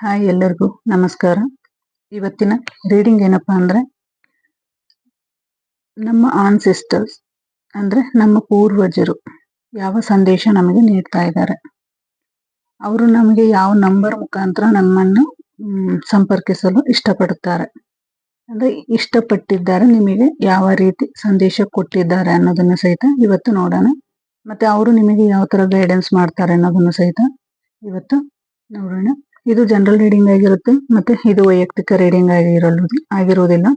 Hi ಎಲ್ಲರಿಗೂ ನಮಸ್ಕಾರ. ಇವತ್ತಿನ ರೀಡಿಂಗ್ ಏನಪ್ಪಾ ಅಂದ್ರೆ, ನಮ್ಮ ಆನ್ಸಿಸ್ಟರ್ಸ್ ಅಂದ್ರೆ ನಮ್ಮ ಪೂರ್ವಜರು ಯಾವ ಸಂದೇಶ ನಮಗೆ ನೀಡ್ತಾ ಇದ್ದಾರೆ. ಅವರು ನಮಗೆ ಯಾವ ನಂಬರ್ ಮುಖಾಂತರ ನಮ್ಮನ್ನು ಸಂಪರ್ಕಿಸಲು ಇಷ್ಟಪಡುತ್ತಾರೆ. ಅಂದ್ರೆ ಇಷ್ಟಪಟ್ಟಿದ್ದಾರೆ, ನಿಮಗೆ ಯಾವ ರೀತಿ ಸಂದೇಶ ಕೊಟ್ಟಿದ್ದಾರೆ ಅನ್ನೋದನ್ನ ಸಹಿತ ಇವತ್ತು ನೋಡೋಣ. ಮತ್ತೆ ಅವರು ನಿಮಗೆ ಯಾವ ತರ ಗೈಡೆನ್ಸ್ ಮಾಡ್ತಾರೆ ಅನ್ನೋದನ್ನು ಸಹಿತ ಇವತ್ತು ನೋಡೋಣ. ಇದು ಜನರಲ್ ರೀಡಿಂಗ್ ಆಗಿರುತ್ತೆ ಮತ್ತೆ ಇದು ವೈಯಕ್ತಿಕ ರೀಡಿಂಗ್ ಆಗಿರಲು ಆಗಿರುವುದಿಲ್ಲ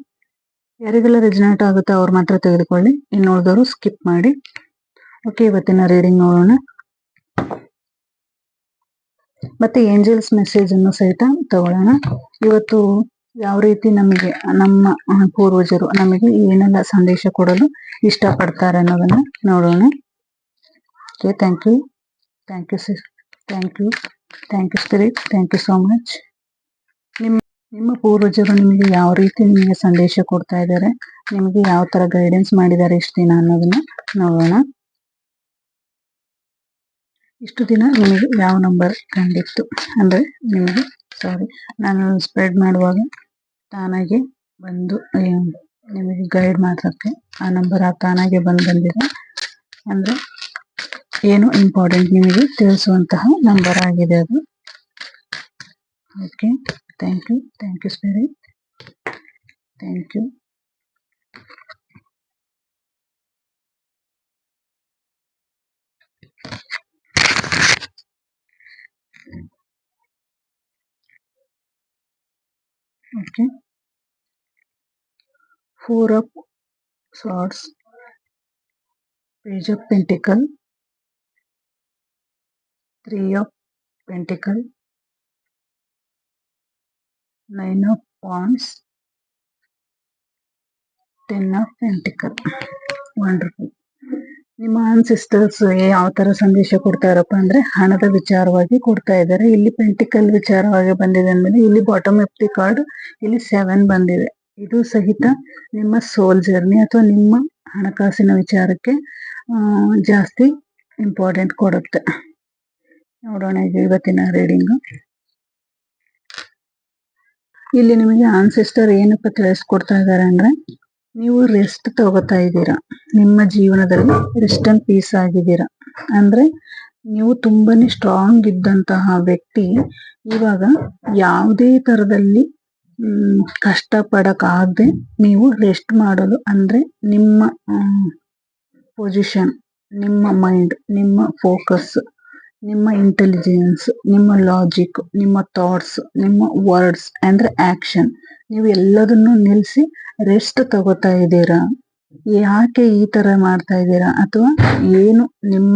ಯಾರಿಗೆಲ್ಲ ರೆಜಿನೇಟ್ ಆಗುತ್ತೆ ಅವ್ರು ಮಾತ್ರ ತೆಗೆದುಕೊಳ್ಳಿ, ಇನ್ನು ಉಳಿದವರು ಸ್ಕಿಪ್ ಮಾಡಿ. ಓಕೆ ಇವತ್ತಿನ ರೀಡಿಂಗ್ ನೋಡೋಣ. ಮತ್ತೆ ಏಂಜಲ್ಸ್ ಮೆಸೇಜ್ ಅನ್ನು ಸಹಿತ ತಗೊಳ್ಳೋಣ. ಇವತ್ತು ಯಾವ ರೀತಿ ನಮಗೆ, ನಮ್ಮ ಪೂರ್ವಜರು ನಮಗೆ ಏನೆಲ್ಲ ಸಂದೇಶ ಕೊಡಲು ಇಷ್ಟಪಡ್ತಾರೆ ಅನ್ನೋದನ್ನ ನೋಡೋಣ. Okay thank you thank you sir thank you thank you spirit thank you so much ನಿಮ್ಮ ನಿಮ್ಮ ಪೂರ್ವಜರು ನಿಮಗೆ ಯಾವ ರೀತಿ ನಿಮಗೆ ಸಂದೇಶ ಕೊಡ್ತಾ ಇದ್ದಾರೆ, ನಿಮಗೆ ಯಾವ ತರ ಗೈಡೆನ್ಸ್ ಮಾಡಿದ್ದಾರೆ ಇಷ್ಟು ದಿನ ಅನ್ನೋದನ್ನ ನೋಡೋಣ. ಇಷ್ಟು ದಿನ ನಿಮಗೆ ಯಾವ ನಂಬರ್ ಕಂಡಿತ್ತು ಅಂದ್ರೆ ನಿಮಗೆ ಸಾರಿ ನಾನು ಸ್ಪ್ರೆಡ್ ಮಾಡುವಾಗ ತಾನಾಗೆ ಬಂದು, ನಿಮಗೆ ಗೈಡ್ ಮಾಡೋಕ್ಕೆ ಆ ನಂಬರ್ ಆ ತಾನಾಗೆ ಬಂದು ಬಂದಿದೆ. ಅಂದ್ರೆ ಏನು ಇಂಪಾರ್ಟೆಂಟ್ ನಿಮಗೆ ತಿಳಿಸುವಂತಹ ನಂಬರ್ ಆಗಿದೆ ಅದು. Okay thank you thank you spirit thank you okay four of swords page of pentacle three of pentacle nine of wands ten of pentacle wonderful ನಿಮ್ಮ ಸಿಸ್ಟರ್ಸ್ ಯಾವ ತರ ಸಂದೇಶ ಕೊಡ್ತಾ ಇರಪ್ಪ ಅಂದ್ರೆ ಹಣದ ವಿಚಾರವಾಗಿ ಕೊಡ್ತಾ ಇದ್ದಾರೆ. ಇಲ್ಲಿ ಪೆಂಟಿಕಲ್ ವಿಚಾರವಾಗಿ ಬಂದಿದೆ ಅಂದಮೇಲೆ ಇಲ್ಲಿ ಬಾಟಮ್ ದಿ ಕಾರ್ಡ್ ಇಲ್ಲಿ ಸೆವೆನ್ ಬಂದಿದೆ. ಇದು ಸಹಿತ ನಿಮ್ಮ ಸೋಲ್ ಜರ್ನಿ ಅಥವಾ ನಿಮ್ಮ ಹಣಕಾಸಿನ ವಿಚಾರಕ್ಕೆ ಜಾಸ್ತಿ ಇಂಪಾರ್ಟೆಂಟ್ ಕೊಡುತ್ತೆ. ನೋಡೋಣ ಈಗ ಇವತ್ತಿನ ರೀಡಿಂಗ್ ಇಲ್ಲಿ ನಿಮಗೆ ಆನ್ಸಿಸ್ಟರ್ ಏನಪ್ಪ ತಿಳಿಸ್ಕೊಡ್ತಾ ಇದ್ದಾರೆ ಅಂದ್ರೆ, ನೀವು ರೆಸ್ಟ್ ತಗೋತಾ ಇದ್ದೀರಾ. ನಿಮ್ಮ ಜೀವನದಲ್ಲಿ ರೆಸ್ಟ್ ಅಂಡ್ ಪೀಸ್ ಆಗಿದ್ದೀರಾ. ಅಂದ್ರೆ, ನೀವು ತುಂಬಾನೇ ಸ್ಟ್ರಾಂಗ್ ಇದ್ದಂತಹ ವ್ಯಕ್ತಿ, ಇವಾಗ ಯಾವುದೇ ತರದಲ್ಲಿ ಕಷ್ಟ ಪಡಕ್ಕಾಗದೆ ನೀವು ರೆಸ್ಟ್ ಮಾಡಲು ಅಂದ್ರೆ ನಿಮ್ಮ ಪೊಸಿಷನ್ ನಿಮ್ಮ ಮೈಂಡ್ ನಿಮ್ಮ ಫೋಕಸ್ ನಿಮ್ಮ ಇಂಟೆಲಿಜೆನ್ಸ್ ನಿಮ್ಮ ಲಾಜಿಕ್ ನಿಮ್ಮ ಥಾಟ್ಸ್ ನಿಮ್ಮ ವರ್ಡ್ಸ್ ಅಂದ್ರೆ ಆಕ್ಷನ್ ನೀವು ಎಲ್ಲದನ್ನು ನಿಲ್ಲಿಸಿ ರೆಸ್ಟ್ ತಗೋತಾ ಇದ್ದೀರಾ? ಯಾಕೆ ಈ ತರ ಮಾಡ್ತಾ ಇದ್ದೀರಾ? ಅಥವಾ ಏನು ನಿಮ್ಮ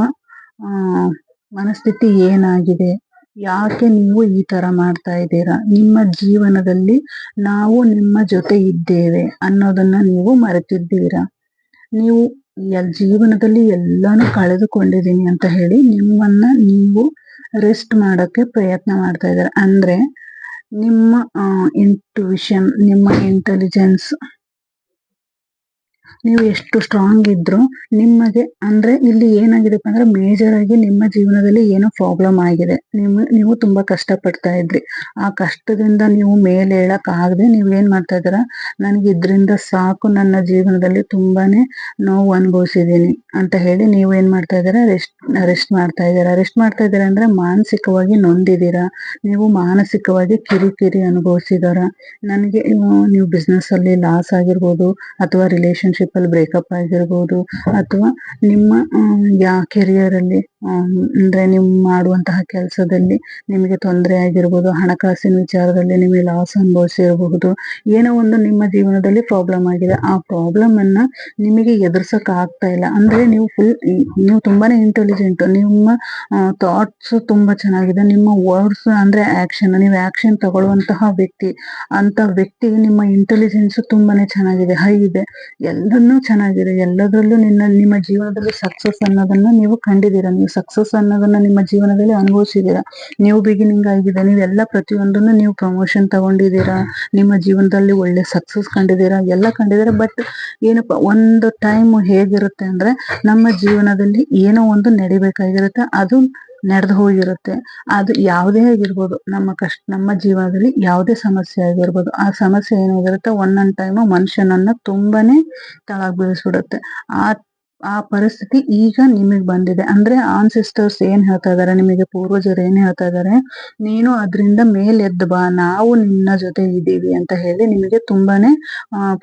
ಮನಸ್ಥಿತಿ ಏನಾಗಿದೆ? ಯಾಕೆ ನೀವು ಈ ತರ ಮಾಡ್ತಾ ಇದ್ದೀರಾ? ನಿಮ್ಮ ಜೀವನದಲ್ಲಿ ನಾವು ನಿಮ್ಮ ಜೊತೆ ಇದ್ದೇವೆ ಅನ್ನೋದನ್ನ ನೀವು ಮರೆತಿದ್ದೀರಾ? ನೀವು ಜೀವನದಲ್ಲಿ ಎಲ್ಲಾನು ಕಳೆದುಕೊಂಡಿದ್ದೀನಿ ಅಂತ ಹೇಳಿ ನಿಮ್ಮನ್ನ ನೀವು ರೆಸ್ಟ್ ಮಾಡಕ್ಕೆ ಪ್ರಯತ್ನ ಮಾಡ್ತಾ ಇದ್ದಾರೆ. ಅಂದ್ರೆ ನಿಮ್ಮ ಇಂಟ್ಯೂಷನ್ ನಿಮ್ಮ ಇಂಟೆಲಿಜೆನ್ಸ್ ನೀವು ಎಷ್ಟು ಸ್ಟ್ರಾಂಗ್ ಇದ್ರು ನಿಮಗೆ ಅಂದ್ರೆ ಇಲ್ಲಿ ಏನಾಗಿದೆಪ್ಪ ಅಂದ್ರೆ ಮೇಜರ್ ಆಗಿ ನಿಮ್ಮ ಜೀವನದಲ್ಲಿ ಏನೋ ಪ್ರಾಬ್ಲಮ್ ಆಗಿದೆ. ನಿಮ್ ನೀವು ತುಂಬಾ ಕಷ್ಟ ಪಡ್ತಾ ಇದ್ರಿ. ಆ ಕಷ್ಟದಿಂದ ನೀವು ಮೇಲೆ ಹೇಳಕ್ ಆಗದೆ ನೀವು ಏನ್ ಮಾಡ್ತಾ ಇದ್ದೀರಾ? ನನಗೆ ಇದ್ರಿಂದ ಸಾಕು, ನನ್ನ ಜೀವನದಲ್ಲಿ ತುಂಬಾನೇ ನೋವು ಅನುಭವಿಸಿದೀನಿ ಅಂತ ಹೇಳಿ ನೀವು ಏನ್ ಮಾಡ್ತಾ ಇದ್ದೀರಾ? ರೆಸ್ಟ್ ರೆಸ್ಟ್ ಮಾಡ್ತಾ ಇದ್ದೀರಾ. ರೆಸ್ಟ್ ಮಾಡ್ತಾ ಇದ್ದೀರಾ ಅಂದ್ರೆ ಮಾನಸಿಕವಾಗಿ ನೊಂದಿದ್ದೀರಾ? ನೀವು ಮಾನಸಿಕವಾಗಿ ಕಿರಿಕಿರಿ ಅನುಭವಿಸಿದಾರ ನನಗೆ ನೀವು ಬಿಸ್ನೆಸ್ ಅಲ್ಲಿ ಲಾಸ್ ಆಗಿರ್ಬೋದು ಅಥವಾ ರಿಲೇಶನ್ಶಿಪ್ ಅಲ್ಲಿ ಬ್ರೇಕಪ್ ಆಗಿರ್ಬೋದು ಅಥವಾ ನಿಮ್ಮ ಯಾ ಕೆರಿಯರ್ ಅಲ್ಲಿ ಅಂದ್ರೆ ನೀವು ಮಾಡುವಂತಹ ಕೆಲಸದಲ್ಲಿ ನಿಮಗೆ ತೊಂದರೆ ಆಗಿರ್ಬೋದು, ಹಣಕಾಸಿನ ವಿಚಾರದಲ್ಲಿ ನಿಮಗೆ ಲಾಸ್ ಅನುಭವಿಸಿರಬಹುದು, ಏನೋ ಒಂದು ನಿಮ್ಮ ಜೀವನದಲ್ಲಿ ಪ್ರಾಬ್ಲಮ್ ಆಗಿದೆ. ಆ ಪ್ರಾಬ್ಲಮ್ ಅನ್ನ ನಿಮಗೆ ಎದುರ್ಸಕ್ ಆಗ್ತಾ ಇಲ್ಲ. ಅಂದ್ರೆ ನೀವು ಫುಲ್ ನೀವು ತುಂಬಾನೇ ಇಂಟೆಲಿಜೆಂಟ್ ನಿಮ್ಮ ಥಾಟ್ಸ್ ತುಂಬಾ ಚೆನ್ನಾಗಿದೆ. ನಿಮ್ಮ ವರ್ಡ್ಸ್ ಅಂದ್ರೆ ಆಕ್ಷನ್ ನೀವು ಆಕ್ಷನ್ ತಗೊಳ್ಳುವಂತಹ ವ್ಯಕ್ತಿ, ಅಂತ ವ್ಯಕ್ತಿ ನಿಮ್ಮ ಇಂಟೆಲಿಜೆನ್ಸ್ ತುಂಬಾನೇ ಚೆನ್ನಾಗಿದೆ ಹೈ ಇದೆ. ಎಲ್ಲದನ್ನೂ ಚೆನ್ನಾಗಿದೆ. ಎಲ್ಲದರಲ್ಲೂ ನಿನ್ನ, ನಿಮ್ಮ ಜೀವನದಲ್ಲಿ ಸಕ್ಸಸ್ ಅನ್ನೋದನ್ನ ನೀವು ಕಂಡಿದ್ದೀರಾ? ನೀವು ಸಕ್ಸಸ್ ಅನ್ನೋದನ್ನ ನಿಮ್ಮ ಜೀವನದಲ್ಲಿ ಅನುಭವಿಸಿದ್ದೀರಾ? ನೀವು ಬಿಗಿನಿಂಗ್ ಆಗಿದೆ ನೀವೆಲ್ಲ ಪ್ರತಿಯೊಂದನ್ನು ನೀವು ಪ್ರಮೋಷನ್ ತಗೊಂಡಿದ್ದೀರಾ? ನಿಮ್ಮ ಜೀವನದಲ್ಲಿ ಒಳ್ಳೆ ಸಕ್ಸಸ್ ಕಂಡಿದ್ದೀರಾ? ಎಲ್ಲ ಕಂಡಿದ್ದೀರಾ? ಬಟ್ ಏನಪ್ಪ, ಒಂದು ಟೈಮ್ ಹೇಗಿರುತ್ತೆ ಅಂದ್ರೆ ನಮ್ಮ ಜೀವನದಲ್ಲಿ ಏನೋ ಒಂದು ನಡಿಬೇಕಾಗಿರುತ್ತೆ, ಅದು ನಡೆದು ಹೋಗಿರುತ್ತೆ. ಅದು ಯಾವುದೇ ಆಗಿರ್ಬೋದು, ನಮ್ಮ ಕಷ್ಟ, ನಮ್ಮ ಜೀವನದಲ್ಲಿ ಯಾವುದೇ ಸಮಸ್ಯೆ ಆಗಿರ್ಬೋದು, ಆ ಸಮಸ್ಯೆ ಏನಾಗಿರುತ್ತೆ, ಒಂದೊಂದು ಟೈಮು ಮನುಷ್ಯನನ್ನ ತುಂಬಾನೇ ತಳಾಗ್ ಬೀಳಿಸ್ಬಿಡುತ್ತೆ ಆ ಆ ಪರಿಸ್ಥಿತಿ ಈಗ ನಿಮಗ್ ಬಂದಿದೆ. ಅಂದ್ರೆ ಆನ್ಸಿಸ್ಟರ್ಸ್ ಏನ್ ಹೇಳ್ತಾ ಇದಾರೆ, ನಿಮಗೆ ಪೂರ್ವಜರು ಏನ್ ಹೇಳ್ತಾ ಇದಾರೆ, ನೀನು ಅದರಿಂದ ಮೇಲೆದ್ದು ಬಾ, ನಾವು ನಿನ್ನ ಜೊತೆ ಇದ್ದೀವಿ ಅಂತ ಹೇಳಿ ನಿಮಗೆ ತುಂಬಾನೇ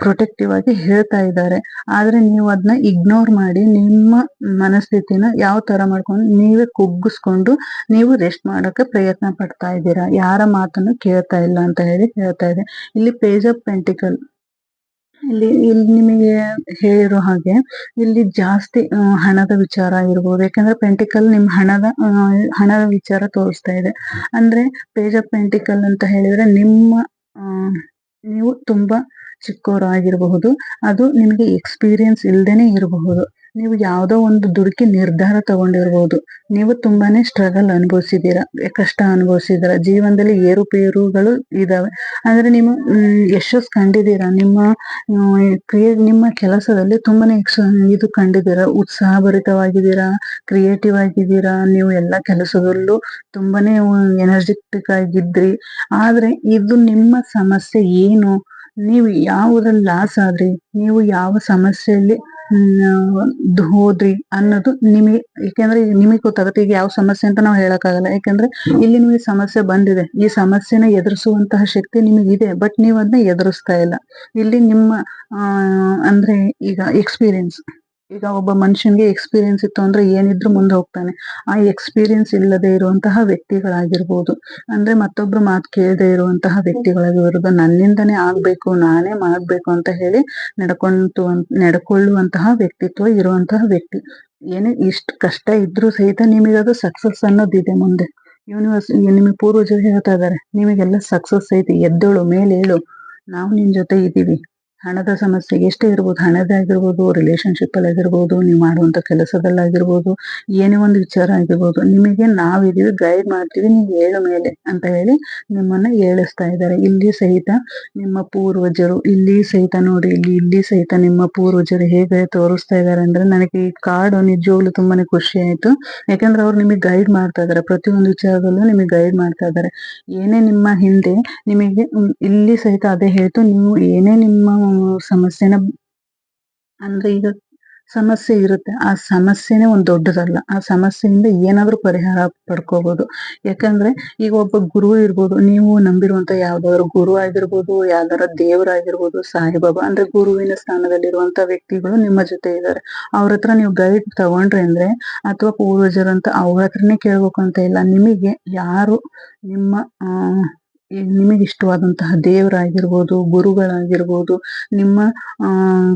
ಪ್ರೊಟೆಕ್ಟಿವ್ ಆಗಿ ಹೇಳ್ತಾ ಇದ್ದಾರೆ. ಆದ್ರೆ ನೀವು ಅದನ್ನ ಇಗ್ನೋರ್ ಮಾಡಿ, ನಿಮ್ಮ ಮನಸ್ಥಿತಿನ ಯಾವ ತರ ಮಾಡ್ಕೊಂಡು ನೀವೇ ಕುಗ್ಗಿಸ್ಕೊಂಡು ನೀವು ರೆಸ್ಟ್ ಮಾಡೋಕೆ ಪ್ರಯತ್ನ ಪಡ್ತಾ ಇದ್ದೀರಾ. ಯಾರ ಮಾತನ್ನು ಕೇಳ್ತಾ ಇಲ್ಲ ಅಂತ ಹೇಳಿ ಹೇಳ್ತಾ ಇದೆ. ಇಲ್ಲಿ ಪೇಜ್ ಆಫ್ ಪೆಂಟಿಕಲ್ ಇಲ್ಲಿ ಇಲ್ಲಿ ನಿಮಗೆ ಹೇಳಿರೋ ಹಾಗೆ ಇಲ್ಲಿ ಜಾಸ್ತಿ ಹಣದ ವಿಚಾರ ಇರಬಹುದು ಯಾಕಂದ್ರೆ ಪೆಂಟಿಕಲ್ ನಿಮ್ ಹಣದ ಹಣದ ವಿಚಾರ ತೋರಿಸ್ತಾ ಇದೆ. ಅಂದ್ರೆ ಪೇಜ್ ಆಫ್ ಪೆಂಟಿಕಲ್ ಅಂತ ಹೇಳಿದ್ರೆ ನಿಮ್ಮ ನೀವು ತುಂಬಾ ಚಿಕ್ಕವರಾಗಿರಬಹುದು. ಅದು ನಿಮಗೆ ಎಕ್ಸ್ಪೀರಿಯನ್ಸ್ ಇಲ್ದೇನೆ ಇರಬಹುದು. ನೀವು ಯಾವುದೋ ಒಂದು ದುಡುಕಿ ನಿರ್ಧಾರ ತಗೊಂಡಿರ್ಬೋದು. ನೀವು ತುಂಬಾನೇ ಸ್ಟ್ರಗಲ್ ಅನುಭವಿಸಿದ್ದೀರಾ, ಕಷ್ಟ ಅನುಭವಿಸಿದ್ದೀರಾ. ಜೀವನದಲ್ಲಿ ಏರುಪೇರುಗಳು ಇದಾವೆ. ಅಂದ್ರೆ ನೀವು ಯಶಸ್ ಕಂಡಿದ್ದೀರಾ? ನಿಮ್ಮ ಕ್ರಿಯೆ, ನಿಮ್ಮ ಕೆಲಸದಲ್ಲಿ ತುಂಬಾನೇ ಇದು ಕಂಡಿದ್ದೀರಾ? ಉತ್ಸಾಹಭರಿತವಾಗಿದ್ದೀರಾ? ಕ್ರಿಯೇಟಿವ್ ಆಗಿದ್ದೀರಾ? ನೀವು ಎಲ್ಲ ಕೆಲಸದಲ್ಲೂ ತುಂಬಾನೇ ಎನರ್ಜೆಟಿಕ್ ಆಗಿದ್ರಿ. ಆದ್ರೆ ಇದು ನಿಮ್ಮ ಸಮಸ್ಯೆ ಏನು? ನೀವು ಯಾವುದ್ರಲ್ಲಿ ಲಾಸ್ ಆದ್ರಿ? ನೀವು ಯಾವ ಸಮಸ್ಯೆಯಲ್ಲಿ ಹೋದ್ರಿ ಅನ್ನೋದು ನಿಮಗೆ ಯಾಕೆಂದ್ರೆ ನಿಮಗೆ ಗೊತ್ತಾಗುತ್ತೆ ಈಗ ಯಾವ ಸಮಸ್ಯೆ ಅಂತ ನಾವು ಹೇಳಕ್ಕಾಗಲ್ಲ. ಯಾಕಂದ್ರೆ ಇಲ್ಲಿ ನಿಮಗೆ ಸಮಸ್ಯೆ ಬಂದಿದೆ. ಈ ಸಮಸ್ಯೆನ ಎದುರಿಸುವಂತಹ ಶಕ್ತಿ ನಿಮಗಿದೆ ಬಟ್ ನೀವು ಅದನ್ನ ಎದುರಿಸ್ತಾ ಇಲ್ಲ. ಇಲ್ಲಿ ನಿಮ್ಮ ಅಂದ್ರೆ ಈಗ ಎಕ್ಸ್ಪೀರಿಯನ್ಸ್ ಈಗ ಒಬ್ಬ ಮನುಷ್ಯನ್ಗೆ ಎಕ್ಸ್ಪೀರಿಯನ್ಸ್ ಇತ್ತು ಅಂದ್ರೆ ಏನಿದ್ರು ಮುಂದೆ ಹೋಗ್ತಾನೆ. ಆ ಎಕ್ಸ್ಪೀರಿಯನ್ಸ್ ಇಲ್ಲದೆ ಇರುವಂತಹ ವ್ಯಕ್ತಿಗಳಾಗಿರ್ಬೋದು. ಅಂದ್ರೆ ಮತ್ತೊಬ್ರು ಮಾತು ಕೇಳದೆ ಇರುವಂತಹ ವ್ಯಕ್ತಿಗಳಾಗಿರ್ಬೋದು ನನ್ನಿಂದನೇ ಆಗ್ಬೇಕು, ನಾನೇ ಮಾಡ್ಬೇಕು ಅಂತ ಹೇಳಿ ನಡ್ಕೊಂತು ನಡ್ಕೊಳ್ಳುವಂತಹ ವ್ಯಕ್ತಿತ್ವ ಇರುವಂತಹ ವ್ಯಕ್ತಿ. ಏನೇ ಇಷ್ಟ ಕಷ್ಟ ಇದ್ರೂ ಸಹಿತ ನಿಮಗದು ಸಕ್ಸಸ್ ಅನ್ನೋದಿದೆ ಮುಂದೆ. ಯೂನಿವರ್ಸ್ ನಿಮಗೆ ಪೂರ್ವಜರು ಹೇಳ್ತಾ ಇದ್ದಾರೆ, ನಿಮಗೆಲ್ಲ ಸಕ್ಸಸ್ ಐತಿ, ಎದ್ದೇಳು, ಮೇಲೇಳು. ನಾವು ನಿನ್ ಜೊತೆ ಇದ್ದೀವಿ ಹಣದ ಸಮಸ್ಯೆ ಎಷ್ಟೇ ಇರ್ಬೋದು ಹಣದಾಗಿರ್ಬೋದು ರಿಲೇಶನ್ಶಿಪ್ ಅಲ್ಲಿ ಆಗಿರ್ಬೋದು, ನೀವು ಮಾಡುವಂತ ಕೆಲಸದಲ್ಲಾಗಿರ್ಬೋದು ಏನೇ ಒಂದು ವಿಚಾರ ಆಗಿರ್ಬೋದು, ನಿಮಗೆ ನಾವಿದೀವಿ ಗೈಡ್ ಮಾಡ್ತೀವಿ, ನೀವು ಹೇಳ ಮೇಲೆ ಅಂತ ಹೇಳಿ ನಿಮ್ಮನ್ನ ಹೇಳಿಸ್ತಾ ಇದ್ದಾರೆ. ಇಲ್ಲಿ ಸಹಿತ ನಿಮ್ಮ ಪೂರ್ವಜರು, ಇಲ್ಲಿ ಸಹಿತ ನೋಡಿ, ಇಲ್ಲಿ ಇಲ್ಲಿ ಸಹಿತ ನಿಮ್ಮ ಪೂರ್ವಜರು ಹೇಗೆ ತೋರಿಸ್ತಾ ಇದ್ದಾರೆ ಅಂದ್ರೆ ನನಗೆ ಈ ಕಾರ್ಡ್ ನಿಜವಾಗ್ಲು ತುಂಬಾನೇ ಖುಷಿ ಆಯ್ತು. ಯಾಕಂದ್ರೆ ಅವ್ರು ನಿಮಗೆ ಗೈಡ್ ಮಾಡ್ತಾ ಇದಾರೆ ಪ್ರತಿಯೊಂದು ವಿಚಾರದಲ್ಲೂ ನಿಮಗೆ ಗೈಡ್ ಮಾಡ್ತಾ ಇದ್ದಾರೆ. ಏನೇ ನಿಮ್ಮ ಹಿಂದೆ ನಿಮಗೆ, ಇಲ್ಲಿ ಸಹಿತ ಅದೇ ಹೇಳ್ತು, ನೀವು ಏನೇ ನಿಮ್ಮ ಸಮಸ್ಯೆನ ಅಂದ್ರೆ ಈಗ ಸಮಸ್ಯೆ ಇರುತ್ತೆ. ಆ ಸಮಸ್ಯೆನೇ ಒಂದು ದೊಡ್ಡದಲ್ಲ. ಆ ಸಮಸ್ಯೆಯಿಂದ ಏನಾದ್ರು ಪರಿಹಾರ ಪಡ್ಕೋಬಹುದು ಯಾಕಂದ್ರೆ ಈಗ ಒಬ್ಬ ಗುರು ಇರ್ಬೋದು. ನೀವು ನಂಬಿರುವಂತ ಯಾವ್ದಾದ್ರು ಗುರು ಆಗಿರ್ಬೋದು ಯಾವ್ದಾರ ದೇವರಾಗಿರ್ಬೋದು ಸಾಯಿಬಾಬಾ ಅಂದ್ರೆ ಗುರುವಿನ ಸ್ಥಾನದಲ್ಲಿರುವಂತ ವ್ಯಕ್ತಿಗಳು ನಿಮ್ಮ ಜೊತೆ ಇದ್ದಾರೆ ಅವ್ರ ಹತ್ರ ನೀವು ಗೈಡ್ ತಗೊಂಡ್ರೆ ಅಂದ್ರೆ ಅಥವಾ ಪೂರ್ವಜರಂತ ಅವ್ರ ಹತ್ರನೇ ಕೇಳ್ಬೇಕು ಅಂತ ಇಲ್ಲ. ನಿಮಗೆ ಯಾರು ನಿಮ್ಮ, ಆ ನಿಮಗೆ ಇಷ್ಟವಾದಂತಹ ದೇವರಾಗಿರ್ಬೋದು, ಗುರುಗಳಾಗಿರ್ಬೋದು, ನಿಮ್ಮ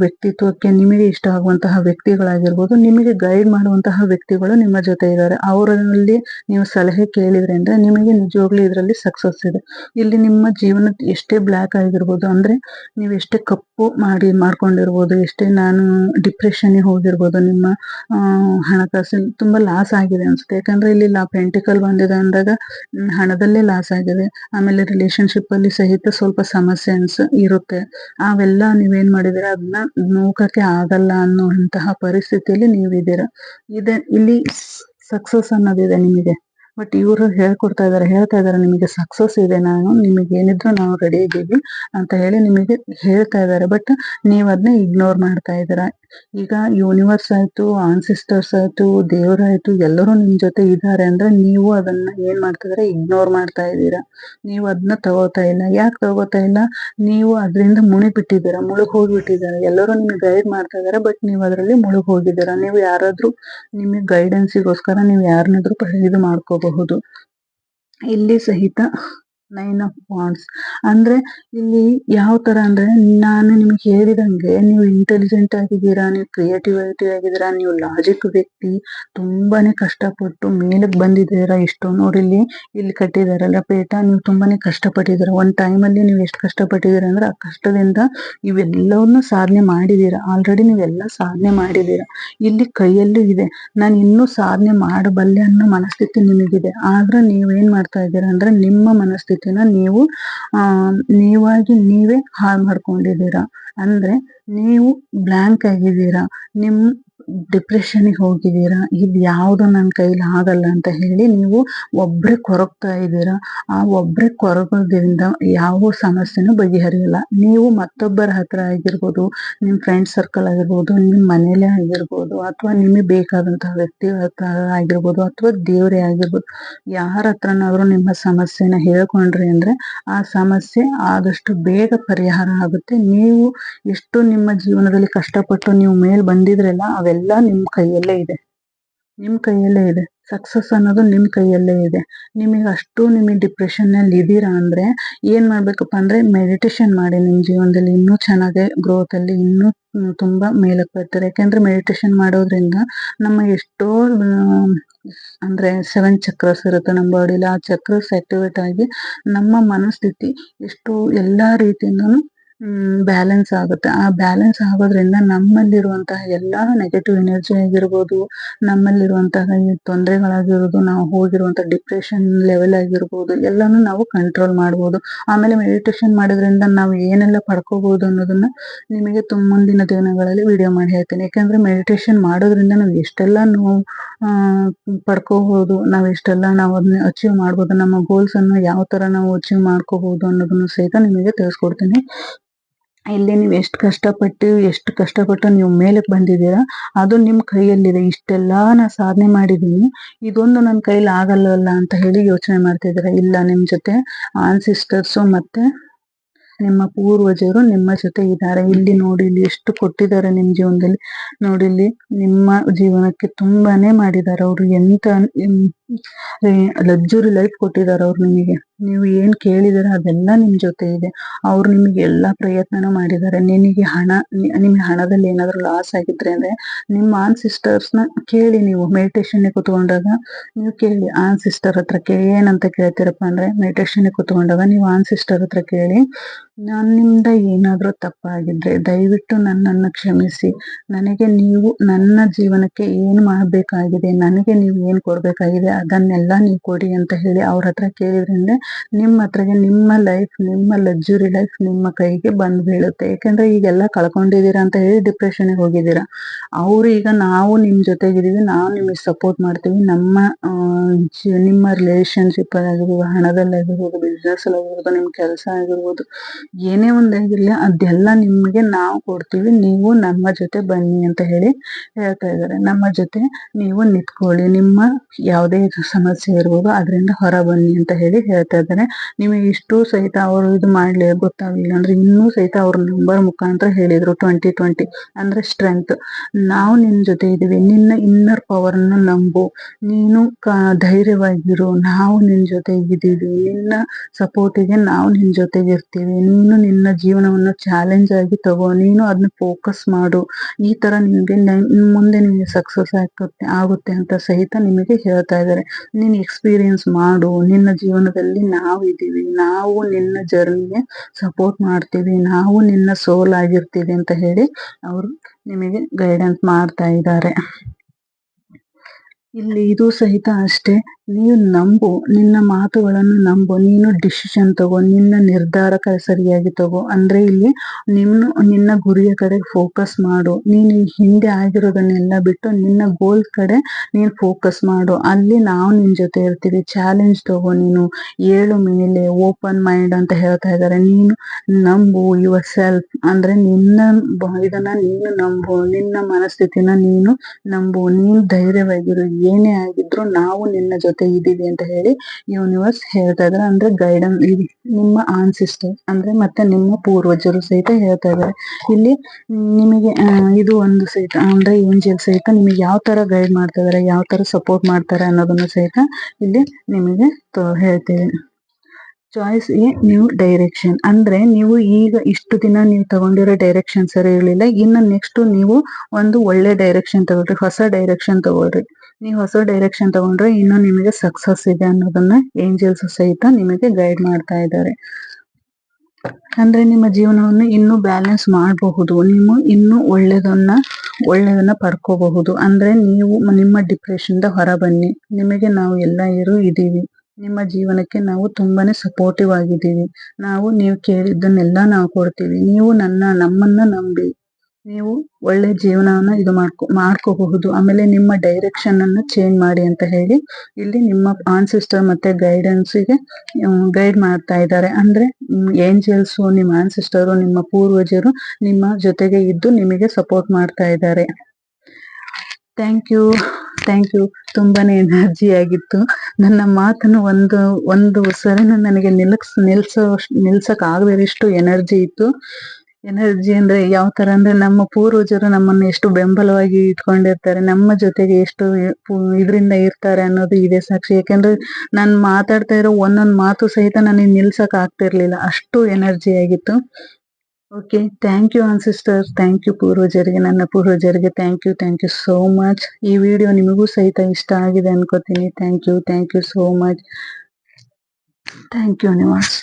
ವ್ಯಕ್ತಿತ್ವಕ್ಕೆ ನಿಮಗೆ ಇಷ್ಟ ಆಗುವಂತಹ ವ್ಯಕ್ತಿಗಳಾಗಿರ್ಬೋದು, ನಿಮಗೆ ಗೈಡ್ ಮಾಡುವಂತಹ ವ್ಯಕ್ತಿಗಳು ನಿಮ್ಮ ಜೊತೆ ಇದ್ದಾರೆ. ಅವರಲ್ಲಿ ನೀವು ಸಲಹೆ ಕೇಳಿದ್ರೆ ಅಂದ್ರೆ ನಿಮಗೆ ನಿಜವಾಗ್ಲೂ ಇದರಲ್ಲಿ ಸಕ್ಸಸ್ ಇದೆ. ಇಲ್ಲಿ ನಿಮ್ಮ ಜೀವನ ಎಷ್ಟೇ ಬ್ಲ್ಯಾಕ್ ಆಗಿರ್ಬೋದು, ಅಂದ್ರೆ ನೀವು ಎಷ್ಟೇ ಕಪ್ಪು ಮಾಡಿ, ಮಾಡ್ಕೊಂಡಿರ್ಬೋದು, ಎಷ್ಟೇ ನಾನು ಡಿಪ್ರೆಷನ್ ಹೋಗಿರ್ಬೋದು, ನಿಮ್ಮ ಹಣಕಾಸಿನ ತುಂಬಾ ಲಾಸ್ ಆಗಿದೆ ಅನ್ಸುತ್ತೆ. ಯಾಕಂದ್ರೆ ಇಲ್ಲಿ ಲಾ ಪೆಂಟಿಕಲ್ ಬಂದಿದೆ ಅಂದಾಗ, ಹಣದಲ್ಲೇ ಲಾಸ್ ಆಗಿದೆ. ಆಮೇಲೆ ರಿಲೇಶನ್ಶಿಪ್ ಅಲ್ಲಿ ಸಹಿತ ಸ್ವಲ್ಪ ಸಮಸ್ಯೆ ಅನ್ಸ, ಇರುತ್ತೆ. ಅವೆಲ್ಲ ನೀವೇನ್ ಮಾಡಿದಿರ? ಅದನ್ನ ನೋಕಕ್ಕೆ ಆಗಲ್ಲ ಅನ್ನುವಂತಹ ಪರಿಸ್ಥಿತಿಯಲ್ಲಿ ನೀವಿದ್ದೀರಾ. ಇದೆ, ಇಲ್ಲಿ ಸಕ್ಸಸ್ ಅನ್ನೋದಿದೆ ನಿಮಗೆ. ಬಟ್ ಇವರು ಹೇಳ್ಕೊಡ್ತಾ ಇದಾರೆ, ಹೇಳ್ತಾ ಇದಾರೆ, ನಿಮಗೆ ಸಕ್ಸಸ್ ಇದೆ, ನಾನು ನಿಮಗೆ ಏನಿದ್ರು ನಾವು ರೆಡಿ ಇದ್ದೀವಿ ಅಂತ ಹೇಳಿ ನಿಮಗೆ ಹೇಳ್ತಾ ಇದಾರೆ. ಬಟ್ ನೀವ್ ಅದನ್ನ ಇಗ್ನೋರ್ ಮಾಡ್ತಾ ಇದ್ದೀರಾ? ಈಗ ಯೂನಿವರ್ಸ್ ಆಯ್ತು ಆನ್ಸಿಸ್ಟರ್ಸ್ ಆಯ್ತು ದೇವರಾಯ್ತು ಎಲ್ಲರೂ ನಿಮ್ ಜೊತೆ ಇದ್ದಾರೆ ಅಂದ್ರೆ ನೀವು ಅದನ್ನ ಏನ್ ಮಾಡ್ತಿದ್ರೆ? ಇಗ್ನೋರ್ ಮಾಡ್ತಾ ಇದ್ದೀರಾ. ನೀವು ಅದನ್ನ ತಗೋತಾ ಇಲ್ಲ. ಯಾಕೆ ತಗೋತಾ ಇಲ್ಲ? ನೀವು ಅದರಿಂದ ಮುಣಿ ಬಿಟ್ಟಿದ್ದೀರಾ ಮುಳುಗ್ ಹೋಗ್ಬಿಟ್ಟಿದ್ದಾರೆ. ಎಲ್ಲರೂ ನಿಮಗೆ ಗೈಡ್ ಮಾಡ್ತಾ ಇದಾರೆ ಬಟ್ ನೀವು ಅದರಲ್ಲಿ ಮುಳುಗ್ ಹೋಗಿದ್ದೀರಾ. ನೀವು ಯಾರಾದ್ರೂ ನಿಮಗೆ ಗೈಡೆನ್ಸಿಗೋಸ್ಕರ ನೀವು ಯಾರನ್ನಾದ್ರೂ ಇದು ಮಾಡ್ಕೋಬಹುದು. ಇಲ್ಲಿ ಸಹಿತ ನೈನ್ ಆಫ್ ವಾಂಡ್ಸ್ ಅಂದ್ರೆ ಇಲ್ಲಿ ಯಾವ ತರ ಅಂದ್ರೆ ನಾನು ನಿಮಗೆ ಹೇಳಿದಂಗೆ ನೀವು ಇಂಟೆಲಿಜೆಂಟ್ ಆಗಿದ್ದೀರಾ, ನೀವು ಕ್ರಿಯೇಟಿವಿಟಿ ಆಗಿದ್ದೀರಾ, ನೀವು ಲಾಜಿಕ್ ವ್ಯಕ್ತಿ, ತುಂಬಾನೇ ಕಷ್ಟಪಟ್ಟು ಮೇಲಕ್ಕೆ ಬಂದಿದ್ದೀರಾ ಇಷ್ಟು ನೋಡಿ ಇಲ್ಲಿ ಇಲ್ಲಿ ಕಟ್ಟಿದಾರಲ್ಲ ಪೇಟ, ನೀವು ತುಂಬಾನೇ ಕಷ್ಟಪಟ್ಟಿದ್ದೀರಾ. ಒಂದ್ ಟೈಮ್ ಅಲ್ಲಿ ನೀವು ಎಷ್ಟು ಕಷ್ಟಪಟ್ಟಿದ್ದೀರಾ ಅಂದ್ರೆ ಆ ಕಷ್ಟದಿಂದ ಇವೆಲ್ಲವನ್ನೂ ಸಾಧನೆ ಮಾಡಿದೀರಾ ಆಲ್ರೆಡಿ ನೀವೆಲ್ಲ ಸಾಧನೆ ಮಾಡಿದೀರಾ ಇಲ್ಲಿ ಕೈಯಲ್ಲೂ ಇದೆ. ನಾನು ಇನ್ನೂ ಸಾಧನೆ ಮಾಡಬಲ್ಲೆ ಅನ್ನೋ ಮನಸ್ಥಿತಿ ನಿಮಗಿದೆ. ಆದ್ರೆ ನೀವೇನ್ ಮಾಡ್ತಾ ಇದ್ದೀರಾ ಅಂದ್ರೆ ನಿಮ್ಮ ಮನಸ್ಥಿತಿನ ನೀವು ನೀವಾಗಿ ನೀವೇ ಹಾಳು ಮಾಡ್ಕೊಂಡಿದ್ದೀರಾ. ಅಂದ್ರೆ ನೀವು ಬ್ಲಾಂಕ್ ಆಗಿದ್ದೀರಾ. ನಿಮ್ ಡಿಪ್ರೆಷನ್ಗೆ ಹೋಗಿದ್ದೀರಾ? ಇದು ಯಾವುದು ನನ್ನ ಕೈಲಿ ಆಗಲ್ಲ ಅಂತ ಹೇಳಿ ನೀವು ಒಬ್ಬರೇ ಕೊರಗ್ತಾ ಇದ್ದೀರಾ? ಆ ಒಬ್ಬರೇ ಕೊರಗೋದ್ರಿಂದ ಯಾವ ಸಮಸ್ಯೆನೂ ಬಗೆಹರಿಯಲ್ಲ. ನೀವು ಮತ್ತೊಬ್ಬರ ಹತ್ರ ಆಗಿರ್ಬೋದು ನಿಮ್ಮ ಫ್ರೆಂಡ್ ಸರ್ಕಲ್ ಆಗಿರ್ಬೋದು ನಿಮ್ಮ ಮನೇಲೇ ಆಗಿರ್ಬೋದು, ಅಥವಾ ನಿಮಗೆ ಬೇಕಾದಂತಹ ವ್ಯಕ್ತಿ ಹತ್ರ ಆಗಿರ್ಬೋದು, ಅಥವಾ ದೇವರೇ ಆಗಿರ್ಬೋದು, ಯಾರ ಹತ್ರನಾದರೂ ನಿಮ್ಮ ಸಮಸ್ಯೆನ ಹೇಳ್ಕೊಂಡ್ರಿ ಅಂದ್ರೆ ಆ ಸಮಸ್ಯೆ ಆದಷ್ಟು ಬೇಗ ಪರಿಹಾರ ಆಗುತ್ತೆ. ನೀವು ಎಷ್ಟು ನಿಮ್ಮ ಜೀವನದಲ್ಲಿ ಕಷ್ಟಪಟ್ಟು ನೀವು ಮೇಲ್ ಬಂದಿದ್ರಲ್ಲ ಅವೆಲ್ಲ ನಿಮ್ ಕೈಯಲ್ಲೇ ಇದೆ. ನಿಮ್ ಕೈಯಲ್ಲೇ ಇದೆ. ಸಕ್ಸಸ್ ಅನ್ನೋದು ನಿಮ್ ಕೈಯಲ್ಲೇ ಇದೆ. ನಿಮಗೆ ಅಷ್ಟು ನಿಮಗೆ ಡಿಪ್ರೆಷನ್ನಲ್ಲಿ ಇದೀರಾ ಅಂದ್ರೆ ಏನ್ ಮಾಡ್ಬೇಕಪ್ಪ ಅಂದ್ರೆ ಮೆಡಿಟೇಷನ್ ಮಾಡಿ ನಿಮ್ ಜೀವನದಲ್ಲಿ. ಇನ್ನೂ ಚೆನ್ನಾಗಿ ಗ್ರೋತ್ ಅಲ್ಲಿ ಇನ್ನೂ ತುಂಬಾ ಮೇಲಕ್ಕೆ ಬರ್ತಾರೆ. ಯಾಕೆಂದ್ರೆ ಮೆಡಿಟೇಷನ್ ಮಾಡೋದ್ರಿಂದ ನಮ್ಮ ಎಷ್ಟೋ ಅಂದ್ರೆ ಸೆವೆನ್ ಚಕ್ರಸ್ ಇರುತ್ತೆ ನಮ್ಮ ಬಾಡಿಲಿ ಆ ಚಕ್ರಸ್ ಆಕ್ಟಿವೇಟ್ ಆಗಿ ನಮ್ಮ ಮನಸ್ಥಿತಿ ಎಷ್ಟು ಎಲ್ಲಾ ರೀತಿಯಿಂದನೂ ಬ್ಯಾಲೆನ್ಸ್ ಆಗುತ್ತೆ. ಆ ಬ್ಯಾಲೆನ್ಸ್ ಆಗೋದ್ರಿಂದ ನಮ್ಮಲ್ಲಿರುವಂತಹ ಎಲ್ಲಾ ನೆಗೆಟಿವ್ ಎನರ್ಜಿ ಆಗಿರ್ಬೋದು, ನಮ್ಮಲ್ಲಿರುವಂತಹ ಈ ತೊಂದರೆಗಳಾಗಿರೋದು ನಾವು ಹೋಗಿರುವಂತಹ ಡಿಪ್ರೆಷನ್ ಲೆವೆಲ್ ಆಗಿರ್ಬೋದು, ಎಲ್ಲಾನು ನಾವು ಕಂಟ್ರೋಲ್ ಮಾಡ್ಬೋದು. ಆಮೇಲೆ ಮೆಡಿಟೇಷನ್ ಮಾಡೋದ್ರಿಂದ ನಾವು ಏನೆಲ್ಲ ಪಡ್ಕೋಬಹುದು ಅನ್ನೋದನ್ನ ನಿಮಗೆ ತುಂಬ ಮುಂದಿನ ದಿನಗಳಲ್ಲಿ ವಿಡಿಯೋ ಮಾಡಿ ಹೇಳ್ತೇನೆ. ಯಾಕಂದ್ರೆ ಮೆಡಿಟೇಷನ್ ಮಾಡೋದ್ರಿಂದ ನಾವು ಎಷ್ಟೆಲ್ಲ ನಾವು ಪಡ್ಕೋಬಹುದು ನಾವು ಎಷ್ಟೆಲ್ಲ ನಾವು ಅದನ್ನ ಅಚೀವ್ ಮಾಡ್ಬೋದು, ನಮ್ಮ ಗೋಲ್ಸ್ ಅನ್ನು ಯಾವ ತರ ನಾವು ಅಚೀವ್ ಮಾಡ್ಕೋಬಹುದು ಅನ್ನೋದನ್ನು ಸಹಿತ ನಿಮಗೆ ತಿಳಿಸ್ಕೊಡ್ತೀನಿ. ಇಲ್ಲಿ ನೀವು ಎಷ್ಟು ಕಷ್ಟಪಟ್ಟು ಎಷ್ಟು ಕಷ್ಟಪಟ್ಟು ನೀವು ಮೇಲಕ್ಕೆ ಬಂದಿದ್ದೀರಾ, ಅದು ನಿಮ್ ಕೈಯಲ್ಲಿದೆ. ಇಷ್ಟೆಲ್ಲಾ ನಾ ಸಾಧನೆ ಮಾಡಿದ್ದೀನಿ. ಇದೊಂದು ನನ್ನ ಕೈಲಿ ಆಗಲ್ಲವಲ್ಲ ಅಂತ ಹೇಳಿ ಯೋಚನೆ ಮಾಡ್ತಿದ್ದೀರಾ ಇಲ್ಲ, ನಿಮ್ ಜೊತೆ ಆನ್ಸಿಸ್ಟರ್ಸು ಮತ್ತೆ ನಿಮ್ಮ ಪೂರ್ವಜರು ನಿಮ್ಮ ಜೊತೆ ಇದ್ದಾರೆ. ಇಲ್ಲಿ ನೋಡಿ, ಇಲ್ಲಿ ಎಷ್ಟು ಕೊಟ್ಟಿದ್ದಾರೆ ನಿಮ್ ಜೀವನದಲ್ಲಿ. ನೋಡಿ, ಇಲ್ಲಿ ನಿಮ್ಮ ಜೀವನಕ್ಕೆ ತುಂಬಾನೇ ಮಾಡಿದ್ದಾರೆ. ಅವರು ಎಂತ ಲಕ್ಸುರಿ ಲೈಫ್ ಕೊಟ್ಟಿದ್ದಾರೆ ಅವ್ರು ನಿಮಗೆ. ನೀವು ಏನ್ ಕೇಳಿದಿರ ಅದೆಲ್ಲ ನಿಮ್ ಜೊತೆ ಇದೆ. ಅವ್ರು ನಿಮಗೆ ಎಲ್ಲಾ ಪ್ರಯತ್ನನೂ ಮಾಡಿದ್ದಾರೆ. ನಿಮಗೆ ಹಣ ನಿಮ್ಮ ಹಣದಲ್ಲಿ ಏನಾದ್ರು ಲಾಸ್ ಆಗಿದ್ರೆ ಅಂದ್ರೆ ನಿಮ್ಮ ಆನ್ ಸಿಸ್ಟರ್ಸ್ನ ಕೇಳಿ ನೀವು ಮೆಡಿಟೇಷನ್ ಕುತ್ಕೊಂಡಾಗ, ನೀವು ಕೇಳಿ ಆನ್ ಸಿಸ್ಟರ್ ಹತ್ರ ಕೇಳಿ ಏನಂತ ಕೇಳ್ತೀರಪ್ಪ ಅಂದ್ರೆ ಮೆಡಿಟೇಷನ್ ಕುತ್ಕೊಂಡಾಗ ನೀವು ಆನ್ ಸಿಸ್ಟರ್ ಹತ್ರ ಕೇಳಿ ನನ್ನಿಂದ ಏನಾದರೂ ತಪ್ಪಾಗಿದ್ರೆ ದಯವಿಟ್ಟು ನನ್ನನ್ನು ಕ್ಷಮಿಸಿ. ನನಗೆ ನೀವು ನನ್ನ ಜೀವನಕ್ಕೆ ಏನು ಮಾಡಬೇಕಾಗಿದೆ, ನನಗೆ ನೀವು ಏನು ಕೊಡಬೇಕಾಗಿದೆ ಅದನ್ನೆಲ್ಲ ನೀವು ಕೊಡಿ ಅಂತ ಹೇಳಿ ಅವ್ರ ಹತ್ರ ಕೇಳಿದ್ರಿಂದ ನಿಮ್ಮ ಹತ್ರಗೆ ನಿಮ್ಮ ಲೈಫ್ ನಿಮ್ಮ ಲಗ್ಜುರಿ ಲೈಫ್ ನಿಮ್ಮ ಕೈಗೆ ಬಂದು ಬೀಳುತ್ತೆ. ಏಕೆಂದರೆ ಈಗೆಲ್ಲ ಕಳ್ಕೊಂಡಿದ್ದೀರಾ ಅಂತ ಹೇಳಿ ಡಿಪ್ರೆಷನ್ಗೆ ಹೋಗಿದ್ದೀರಾ. ಅವರು ಈಗ ನಾವು ನಿಮ್ಮ ಜೊತೆಗಿದ್ದೀವಿ ನಾವು ನಿಮಗೆ ಸಪೋರ್ಟ್ ಮಾಡ್ತೀವಿ. ನಮ್ಮ ನಿಮ್ಮ ನಿಮ್ಮ ರಿಲೇಷನ್ಶಿಪ್ಪಲ್ಲಾಗಿರ್ಬೋದು ಹಣದಲ್ಲಾಗಿರ್ಬೋದು ಬಿಸ್ನೆಸ್ ಆಗಿರ್ಬೋದು ನಿಮ್ ಕೆಲಸ ಆಗಿರ್ಬೋದು. ಏನೇ ಒಂದಾಗಿರ್ಲಿ ಅದೆಲ್ಲ ನಿಮ್ಗೆ ನಾವು ಕೊಡ್ತೀವಿ. ನೀವು ನಮ್ಮ ಜೊತೆ ಬನ್ನಿ ಅಂತ ಹೇಳಿ ಹೇಳ್ತಾ ಇದ್ದಾರೆ. ನಮ್ಮ ಜೊತೆ ನೀವು ನಿಂತ್ಕೊಳ್ಳಿ. ನಿಮ್ಮ ಯಾವುದೇ ಸಮಸ್ಯೆ ಇರ್ಬೋದು ಅದರಿಂದ ಹೊರ ಬನ್ನಿ ಅಂತ ಹೇಳಿ ಹೇಳ್ತಾ ಇದ್ದಾರೆ. ನಿಮಗೆ ಇಷ್ಟು ಸಹಿತ ಅವರು ಇದು ಮಾಡ್ಲಿ ಗೊತ್ತಾಗ್ಲಿಲ್ಲ ಅಂದ್ರೆ ಇನ್ನೂ ಸಹಿತ ಅವ್ರ ನಂಬರ್ ಮುಖಾಂತರ ಹೇಳಿದ್ರು ಟ್ವೆಂಟಿ ಟ್ವೆಂಟಿ ಅಂದ್ರೆ ಸ್ಟ್ರೆಂತ್ ನಾವು ನಿನ್ ಜೊತೆ ಇದೀವಿ ನಿನ್ನ ಇನ್ನರ್ ಪವರ್ ಅನ್ನು ನಂಬು. ನೀನು ಧೈರ್ಯವಾಗಿರು. ನಾವು ನಿನ್ ಜೊತೆ ಇದ್ದೀವಿ. ನಿನ್ನ ಸಪೋರ್ಟಿಗೆ ನಾವು ನಿನ್ ಜೊತೆಗೆ ಇರ್ತೀವಿ. ನೀನು ನಿನ್ನ ಜೀವನವನ್ನು ಚಾಲೆಂಜ್ ಆಗಿ ತಗೋ, ನೀನು ಅದನ್ನ ಫೋಕಸ್ ಮಾಡು. ಈ ತರ ನಿಮ್ಗೆ ಮುಂದೆ ನಿಮಗೆ ಸಕ್ಸಸ್ ಆಗುತ್ತೆ ಆಗುತ್ತೆ ಅಂತ ಸಹಿತ ನಿಮಗೆ ಹೇಳ್ತಾ ಇದ್ದಾರೆ. ನೀನ್ ಎಕ್ಸ್ಪೀರಿಯನ್ಸ್ ಮಾಡು. ನಿನ್ನ ಜೀವನದಲ್ಲಿ ನಾವು ಇದ್ದೀವಿ. ನಾವು ನಿನ್ನ ಜರ್ನಿಗೆ ಸಪೋರ್ಟ್ ಮಾಡ್ತೀವಿ. ನಾವು ನಿನ್ನ ಸೋಲ್ ಆಗಿರ್ತೀವಿ ಅಂತ ಹೇಳಿ ಅವರು ನಿಮಗೆ ಗೈಡೆನ್ಸ್ ಮಾಡ್ತಾ ಇದ್ದಾರೆ. ಇಲ್ಲಿ ಇದು ಸಹಿತ ಅಷ್ಟೇ. ನೀವು ನಂಬು, ನಿನ್ನ ಮಾತುಗಳನ್ನು ನಂಬು, ನೀನು ಡಿಸಿಷನ್ ತಗೋ, ನಿನ್ನ ನಿರ್ಧಾರ ಸರಿಯಾಗಿ ತಗೋ. ಅಂದ್ರೆ ಇಲ್ಲಿ ನಿನ್ನ ನಿನ್ನ ಗುರಿಯ ಕಡೆ ಫೋಕಸ್ ಮಾಡು. ನೀನು ಹಿಂದೆ ಆಗಿರೋದನ್ನೆಲ್ಲ ಬಿಟ್ಟು ನಿನ್ನ ಗೋಲ್ ಕಡೆ ನೀನ್ ಫೋಕಸ್ ಮಾಡು. ಅಲ್ಲಿ ನಾವು ನಿನ್ ಜೊತೆ ಇರ್ತೀವಿ. ಚಾಲೆಂಜ್ ತಗೋ ನೀನು. ಏಳು ಮೇಲೆ ಓಪನ್ ಮೈಂಡ್ ಅಂತ ಹೇಳ್ತಾ ಇದ್ದಾರೆ. ನೀನು ನಂಬು ಯುವರ್ ಸೆಲ್ಫ್ ಅಂದ್ರೆ ನಿನ್ನ ಇದನ್ನ ನೀನು ನಂಬು, ನಿನ್ನ ಮನಸ್ಥಿತಿನ ನೀನು ನಂಬು. ನೀನು ಧೈರ್ಯವಾಗಿರು. ಏನೇ ಆಗಿದ್ರು ನಾವು ನಿನ್ನ ಜೊತೆ ಇದ್ದೀವಿ ಅಂತ ಹೇಳಿ ಯೂನಿವರ್ಸ್ ಹೇಳ್ತಾ ಇದಾರೆ. ಅಂದ್ರೆ ಗೈಡನ್ ನಿಮ್ಮ ಆನ್ಸಿಸ್ಟರ್ ಅಂದ್ರೆ ಮತ್ತೆ ನಿಮ್ಮ ಪೂರ್ವಜರು ಸಹಿತ ಹೇಳ್ತಾ ಇದಾರೆ. ಇಲ್ಲಿ ನಿಮಗೆ ಇದು ಒಂದು ಸಹಿತ, ಅಂದ್ರೆ ಏಂಜಲ್ ಸಹಿತ ನಿಮಗೆ ಯಾವ ತರ ಗೈಡ್ ಮಾಡ್ತಾ ಇದಾರೆ, ಯಾವ ತರ ಸಪೋರ್ಟ್ ಮಾಡ್ತಾರೆ ಅನ್ನೋದನ್ನು ಸಹಿತ ಇಲ್ಲಿ ನಿಮಗೆ ಹೇಳ್ತೇವೆ. ಚಾಯ್ಸ್ ಎ ನ್ಯೂ ಡೈರೆಕ್ಷನ್ ಅಂದ್ರೆ ನೀವು ಈಗ ಇಷ್ಟು ದಿನ ನೀವು ತಗೊಂಡಿರೋ ಡೈರೆಕ್ಷನ್ ಸರಿ ಇರಲಿಲ್ಲ, ಇನ್ನು ನೆಕ್ಸ್ಟ್ ನೀವು ಒಂದು ಒಳ್ಳೆ ಡೈರೆಕ್ಷನ್ ತಗೊಳ್ರಿ, ಹೊಸ ಡೈರೆಕ್ಷನ್ ತಗೊಳ್ರಿ. ನೀವು ಹೊಸ ಡೈರೆಕ್ಷನ್ ತಗೊಂಡ್ರೆ ಇನ್ನು ನಿಮಗೆ ಸಕ್ಸಸ್ ಇದೆ ಅನ್ನೋದನ್ನ ಏಂಜಲ್ಸ್ ಸಹಿತ ನಿಮಗೆ ಗೈಡ್ ಮಾಡ್ತಾ ಇದ್ದಾರೆ. ಅಂದ್ರೆ ನಿಮ್ಮ ಜೀವನವನ್ನು ಇನ್ನೂ ಬ್ಯಾಲೆನ್ಸ್ ಮಾಡಬಹುದು, ನೀವು ಇನ್ನೂ ಒಳ್ಳೆಯದನ್ನ ಒಳ್ಳೆಯದನ್ನ ಪಡ್ಕೋಬಹುದು. ಅಂದ್ರೆ ನೀವು ನಿಮ್ಮ ಡಿಪ್ರೆಷನ್ ಹೊರ ಬನ್ನಿ ನಿಮಗೆ ನಾವು ಎಲ್ಲ ಇರು ಇದೀವಿ ನಿಮ್ಮ ಜೀವನಕ್ಕೆ ನಾವು ತುಂಬಾನೇ ಸಪೋರ್ಟಿವ್ ಆಗಿದ್ದೀವಿ. ನಾವು ನೀವು ಕೇಳಿದ್ದನ್ನೆಲ್ಲ ನಾವು ಕೊಡ್ತೀವಿ. ನೀವು ನನ್ನ, ನಮ್ಮನ್ನ ನಂಬಿ ನೀವು ಒಳ್ಳೆ ಜೀವನವನ್ನ ಇದು ಮಾಡ್ಕೊ, ಮಾಡ್ಕೋಬಹುದು. ಆಮೇಲೆ ನಿಮ್ಮ ಡೈರೆಕ್ಷನ್ ಅನ್ನ ಚೇಂಜ್ ಮಾಡಿ ಅಂತ ಹೇಳಿ ಇಲ್ಲಿ ನಿಮ್ಮ ಆನ್ಸಿಸ್ಟರ್ ಮತ್ತೆ ಗೈಡೆನ್ಸ್ಗೆ ಗೈಡ್ ಮಾಡ್ತಾ ಇದ್ದಾರೆ. ಅಂದ್ರೆ ಏಂಜಲ್ಸ್ ನಿಮ್ಮ ಆನ್ಸಿಸ್ಟರು ನಿಮ್ಮ ಪೂರ್ವಜರು ನಿಮ್ಮ ಜೊತೆಗೆ ಇದ್ದು ನಿಮಗೆ ಸಪೋರ್ಟ್ ಮಾಡ್ತಾ ಇದ್ದಾರೆ. ಥ್ಯಾಂಕ್ ಯು ಥ್ಯಾಂಕ್ ಯು ತುಂಬಾನೇ ಎನರ್ಜಿ ಆಗಿತ್ತು. ನನ್ನ ಮಾತನ್ನು ಒಂದು ಒಂದು ಸರಿನ ನನಗೆ ನಿಲ್ಸ್ ನಿಲ್ಸೋ ನಿಲ್ಸಕ್ ಆಗದಿರಷ್ಟು ಎನರ್ಜಿ ಇತ್ತು. ಎನರ್ಜಿ ಅಂದ್ರೆ ಯಾವ ತರ ಅಂದ್ರೆ ನಮ್ಮ ಪೂರ್ವಜರು ನಮ್ಮನ್ನು ಎಷ್ಟು ಬೆಂಬಲವಾಗಿ ಇಟ್ಕೊಂಡಿರ್ತಾರೆ, ನಮ್ಮ ಜೊತೆಗೆ ಎಷ್ಟು ಇದರಿಂದ ಇರ್ತಾರೆ ಅನ್ನೋದು ಇದೆ ಸಾಕ್ಷಿ. ಯಾಕಂದ್ರೆ ನಾನು ಮಾತಾಡ್ತಾ ಇರೋ ಒಂದೊಂದು ಮಾತು ಸಹಿತ ನನಗೆ ನಿಲ್ಸಕ್ ಆಗ್ತಿರ್ಲಿಲ್ಲ ಅಷ್ಟು ಎನರ್ಜಿ ಆಗಿತ್ತು. Okay thank you ancestor thank you ಪೂರ್ವಜರಿಗೆ, ನನ್ನ ಪೂರ್ವಜರಿಗೆ. Thank you thank you so much ಈ ವಿಡಿಯೋ ನಿಮಗೂ ಸಹಿತ ಇಷ್ಟ ಆಗಿದೆ ಅನ್ಕೋತೀನಿ. Thank you thank you so much thank you Nivas